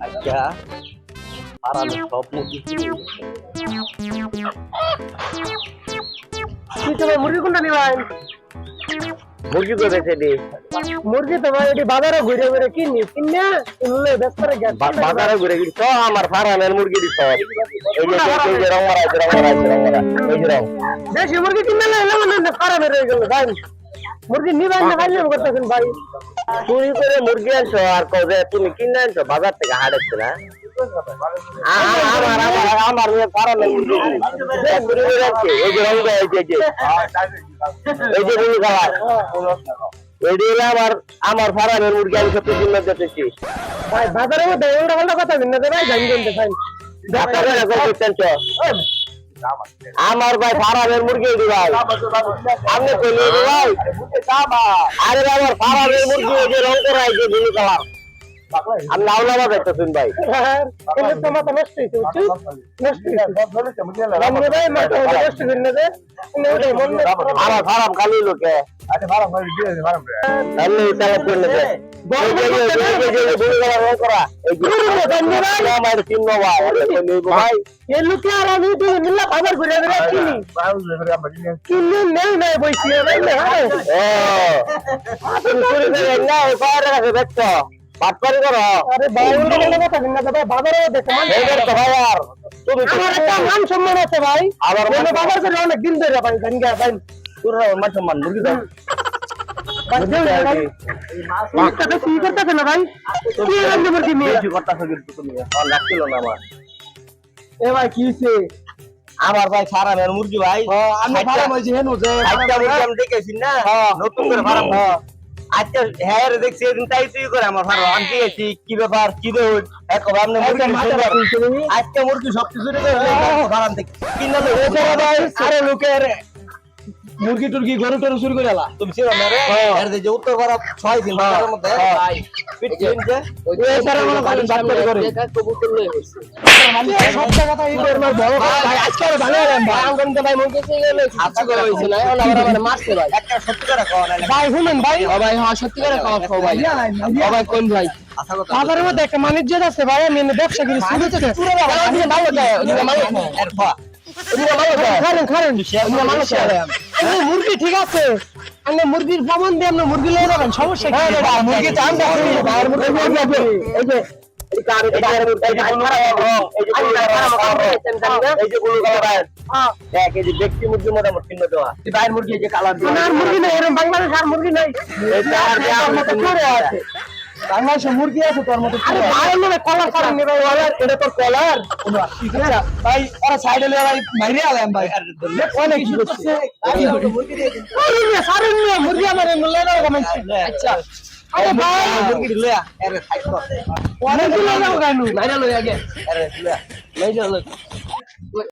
আচ্ছা হারানো সব মুরগি কি তো ভাই মুরগি তো বেঁচে দি মুরগি তো ভাই এটি বাজারে ঘুরে ঘুরে কিনি কিনে কিনলে ব্যস্ত করে বাজারে ঘুরে গেছি সব আমার ফার্মের মুরগি দি সব এই যে এই যে রং মারা রং মারা রং মারা এই যে রং। দেশি মুরগি কিনলে এলে মানে খারাপ হয়ে গেল ভাই। মুরগি নিবেন না খাইলে করতেছেন ভাই। চুরি করে মুরগি আনছো আর কবে তুমি কিনে আনছো বাজার থেকে হাটেছে না? আমার আমার আমার ফার্মের মুরগি। এই যে রং দেয় এই যে। এই যে ব্লু কালার এটি হলো আমার আমার ফার্মের মুরগি আমি সত্যি কিনে ভাই বাজারে মধ্যে কথা ভিন্ন ভাই। জানি জানতে ভাই আমার ভাই ফার্মের মুরগি এটি ভাই। আপনি ভাই? আরে আমার ফার্মের মুরগি এই যে রং করা এই যে ব্লু কালার। আমি লাউলাবা দেখতেছেন ভাই। কিন্তু তো মাথা নষ্ট হয়েছে বুঝছিস? নষ্ট হয়েছে। রামনে ভাই মাথা নষ্ট করে নেবে ওটাই মন খালি লোকে। নিব আর হ্যাঁ দেখছ? বাটপারি করো। আরে ভাই ওগুলো ভালো কথা ভিন্ন ভাই বাজারে দেখো মান এই দেখো ভাই আর তুমি আমার একটা মান সম্মান আছে ভাই। আমার মান আমার বাবার করে অনেক দিন ধরে ভাই জানি গা ভাই তোর মান সম্মান মুরগি দাও ভাই দেও না ভাই মুখটা তো কি করতেছে না ভাই? কি রান্না মুরগি নিয়ে কিছু কিন্তু তুমি আর লাগছিল না আমার। এ ভাই কি হইছে? আমার ভাই ফার্মের মুরগি ভাই। আমি ফার্ম হইছে হেনু যে আজকে মুরগি আমি দেখেছি না? নতুন করে ফার্ম আজকে হ্যাঁ দেখছি এদিন তাই তুই করে আমার ফার্ম আমি দেখেছি কি ব্যাপার কি এক মুরগি আজকে মুরগি সব কিছু রেখে থেকে কিনা তো আরে লোকের। মুরগি টুরগি গরু টরু শুরু করে তুমি ছিল না রে? যে উত্তর ভারত ছয় দিন মধ্যে। ভাই পিট কিনছে এছাড়া মনে করেন বাদ করে করে সবটা কথা এই করে মার বড় কথা। ভাই আজকে আর ভালো হলাম ভাই আম গন্তে ভাই মুরগি থেকে গেলে আচ্ছা করে হইছে না এখন আবার আমার মারছে ভাই একটা সত্যি করে কও না ভাই শুনুন ভাই ভাই হ্যাঁ সত্যি করে খাওয়া খাও ভাই ও ভাই কোন ভাই আচ্ছা বাজারের মধ্যে একটা বাণিজ্য আছে ভাই আমি ব্যবসা করি মুরগি ঠিক আছে আমি মুরগির প্রমাণ দিয়ে আপনি মুরগি লয়ে যাবেন সমস্যা কি মুরগি চান না মুরগি নেই বাংলাদেশ আর মুরগি নেই বাংলাদেশে মুরগি আছে তোর মতো আরে ভাই মানে কলার করেন নি ভাই ওরা এটা তোর কলার। ভাই ওরা সাইডে লিয়ে ভাই মাইরে আলাম ভাই। অনেক কিছু করছে? মুরগি দিয়ে সারেন না মুরগি আমার লয়ে দাও কমেন্ট আচ্ছা। আরে ভাই। মুরগি দিলে সাইড কর অনেক লয়ে দাও কেন? বাইরে লই আগে। দিলে। লই যাও